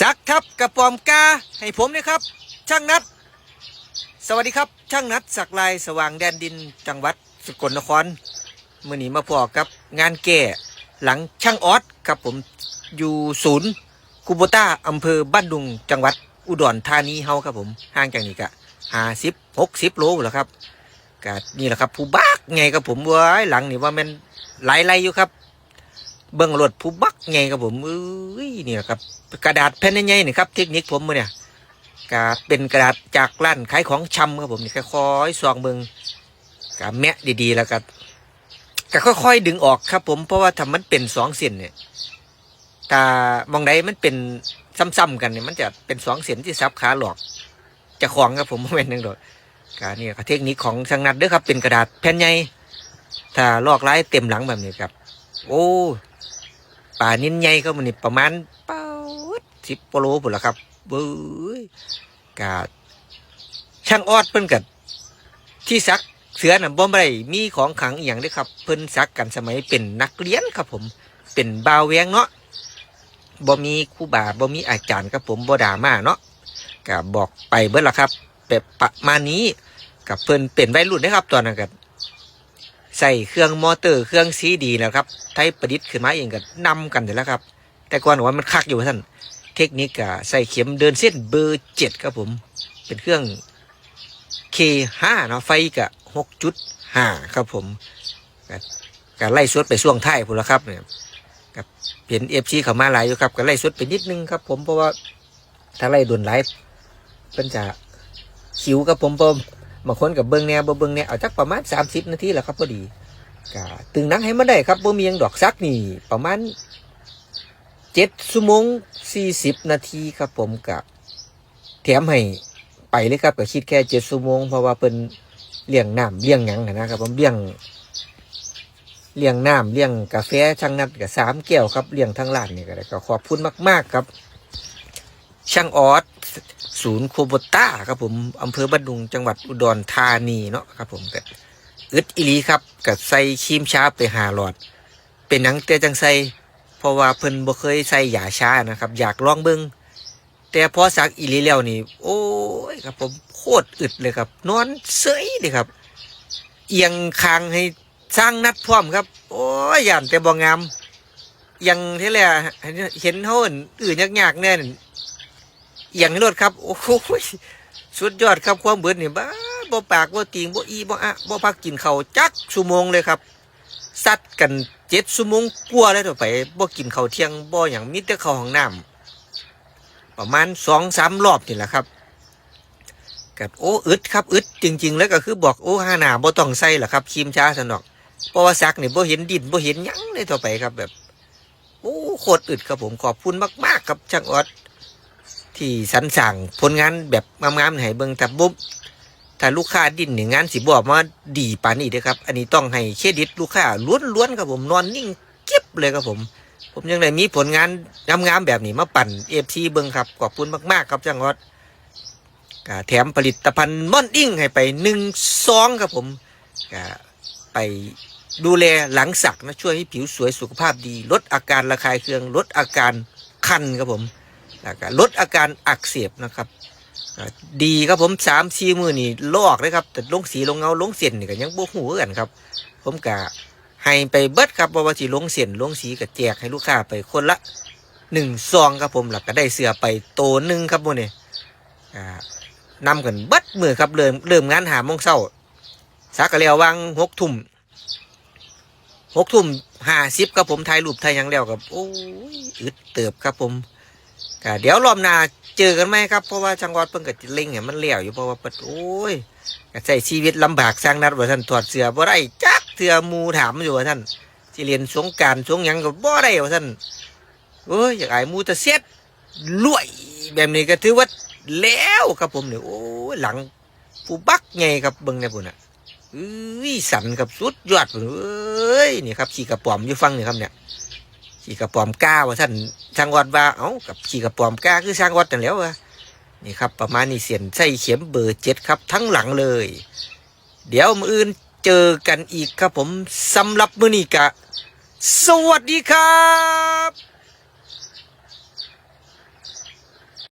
สักครับกระปอมกาให้ผมนะครับ ช่างนัด สวัสดีครับ ช่างนัดสักลายสว่างแดนดินจังหวัดสกลนครมื่อนี้มาพอกับงานแก่หลังช่างออสครับผมอยู่ศูนย์คูโบต้าอำเภอบ้านดุงจังหวัดอุดรธานีเฮาครับผมห่างจากนี้กะห้าสิบหกสิบโลแหล้วครับกะนี่แหละครับ ผู้บักไงครับผมว้ยหลังนี่ว่ามันไหลไหลอยู่ครับ เบิ้งรถผู้บักไงครับผมเอ้ยนี่แหละครับกระดาษแผ่นใหญ่ๆนี่ครับเทคนิคผมมือเนี่ยก็เป็นกระดาษจากร้านขายของชำครับผมนี่ค่อยๆซองเบิงก็แมะดีๆ แล้วก็ก็ค่อยๆดึงออกครับ ผมเพราะว่าถ้ามันเป็นสองเส้นเนี่ยถ้ามองใดมันเป็นซ้ำๆกันเนี่ยมันจะเป็นสองเส้นที่ซับขาหลอกจะคลองครับผมบ่แม่นหนึ่งดอกก็นี่ก็เทคนิคของช่างนัดเด้อครับเป็นกระดาษแผ่นใหญ่ถ้าลอกลายเต็มหลังแบบนี้ครับ โอ้ ป่านิ้นใหญ่ก็มันนี่ประมาณเป้าสิบโลพุ่นละครับเบ้ยกาช่างออดเพิ่นกัที่ซักเสือน่ะบ่ได้มีของขังอย่างเด้ครับ เพิ่นซักกันสมัยเป็นนักเรียนครับผม เป็นบาวแวงเนาะบ่มีครูบาบ่มีอาจารย์ครับผมบ่ด่ามาเนาะก็บอกไปเบิดละครับแบบประมาณนี้กับเพิ่นเป็นวัยรุ่นนะครับ ตอนนั้นก็ ใส่เครื่องมอเตอร์เครื่องซีดีแล้วครับไทยประดิษฐ์ขึ้นมาเองก็นำกันเดี๋ยวแล้วครับ แต่ก่อนว่ามันคักอยู่ท่านเทคนิคก็ใส่เข็มเดินเส้นเบอร์เจ็ดครับผม เป็นเครื่อง K5 เนาะไฟก็หกจุดห้าครับผมก็ก็ไล่สวดไปช่วงท้ายพุ่นละครับเนี่ยกับเห็นเอฟซีเข้ามาหลายอยู่ครับก็ไล่สวดไปนิดนึงครับ ผมเพราะว่าถ้าไล่โดนไลฟ์เป็นจะคิวครับผมเพราะ บางคนกับเบิ้งแนวบ่เบิ้งแนวเอาจักประมาณ 30 นาทีแหละครับพอดีก็ตึงนังให้มันได้ครับบ่มียังดอกซักนี่ประมาณ7ชั่วโมง40 นาทีครับผมกับแถมให้ไปเลยครับก็คิดแค่7ชั่วโมงเพราะว่าเป็นเลี้ยงน้ำเลี้ยงหยังนะนะครับผมเลี้ยงเลี้ยงน้ำเลี้ยงกาแฟช่างนัดกับสามแก้วครับเลี้ยงทั้งร้านนี่ก็ได้ก็ขอบคุณมาก ๆ ครับ ช่างออส ศูนย์โคบต้าครับผมอำเภอบ้านดุงจังหวัดอุดรธานีเนาะครับผมก็อึดอีหลีครับกับใส่ครีมชาไปหาหลอด เป็นหนังแต่จังใส่เพราะว่าเพิ่นบ่เคยใส่ยาชานะครับ อยากลองเบิ่งแต่พอสักอีหลีแล้วนี่ โอ้ยครับผมโคตรอึดเลยครับ นอนเสยเลยครับ เอียงคางให้สร้างนัดพร้อมครับ โอ้ยย่านแต่บ่งามยังที่แรกเห็นเฮาอั่นอื่นยากๆแน่ อย่างนี้รถครับ โอ้โหสุดยอดครับความเบิดนี่ยบ้าบ่ปากบ่ติงบ่อีบ่อะบ่พักกินเขาจักชั่วโมงเลยครับซัดกันเจ็ดชั่วโมงกว่าเลยต่อไปบ่กินเขาเที่ยงบ่อย่างมิแต่ข้าห้องน้ำประมาณสองสามรอบนี่แหละครับกับโอ้อึดครับอึดจริง ๆ แล้วก็คือบอกโอ้ห้าหนาบ่ต้องใส่หรอครับคีมช้าสนอกเพราะว่าซักนี่บ่เห็นดินบ่เห็นยั้งเลยต่อไปครับแบบโอ้โคตรอึดครับผมขอบคุณมาก ๆ ครับช่างออด ที่สรรสั่งผลงานแบบงามๆให้เบิ่งแต่บุ๊บถ้าลูกค้าดิ้นหนี่งงานสิบอกมาดีปานนี้เด้อครับ อันนี้ต้องให้เครดิตลูกค้าล้วนๆครับผมนอนนิ่งเก็บเลยครับผม ผมยังได้มีผลงานงามๆแบบนี้มาปั่นเอฟซีเบิ่งครับขอบคุณมากๆครับจังหวัดแถมผลิตภัณฑ์ม่อนอิ่งให้ไปหนึ่งซองครับผมไปดูแลหลังสักนะช่วยให้ผิวสวยสุขภาพดี ลดอาการระคายเคืองลดอาการคันครับผม แล้วก็ลดอาการอักเสบนะครับดีครับผมสามสี่มือนี่ลอกเลยครับแต่ลงสีลงเงาลงเส้นนี่ก็ยังบ่หูกันครับ ผมกะให้ไปเบิดครับว่าสิลงเส้นลงสีก็แจกให้ลูกค้าไปคนละหนึ่งซองครับผมแล้วก็ได้เสือไปโตหนึ่งครับโมนี่อ่านำกันเบิดมือครับเริ่มเริ่มงานหามงเช้าสักกะแล้ววางหกทุ่มหกทุ่มห้าสิบครับผมถ่ายรูปถ่ายยังแล้วครับโอ้ยอึดเติบครับผม ก็เดี๋ยวรอบหน้าเจอกันไหมครับเพราะว่าจังหวัดเพิ่งกับเล่งเนี่ยมันเลี้ยวอยู่เพราะว่าเปิดโอ้ยใช้ชีวิตลำบากสร้างนัดว่าท่านถอดเสื้อบ่ได้จักเสื้อมูถามอยู่ว่าท่านสิเรียนสงการสงยังก็บ่ได้ว่าท่านโอ้ยอยากไอ้มูจะเสียดรวยแบบนี้ก็ถือว่าแล้วครับผมเนี่ยโอ้ยหลังผู้บักไงครับเบิ่งเนี่ยพุ่นอะเอ้ยสันกับสุดยอดพุ่นเอ้ยนี่ครับขี่กระป๋อมอยู่ฟังนี่ครับเนี่ยขี่กระป๋อมก้าว่าท่าน ช่างวัดว่าเอ้ากับขี่กับปอมก้าคือช่างวัดแต่แล้วอะนี่ครับ ประมาณนี้เสียนใส่เข็มเบอร์เจ็ดครับ ทั้งหลังเลย เดี๋ยวมืออื่นเจอกันอีกครับผมสำหรับมือนี้กะ สวัสดีครับ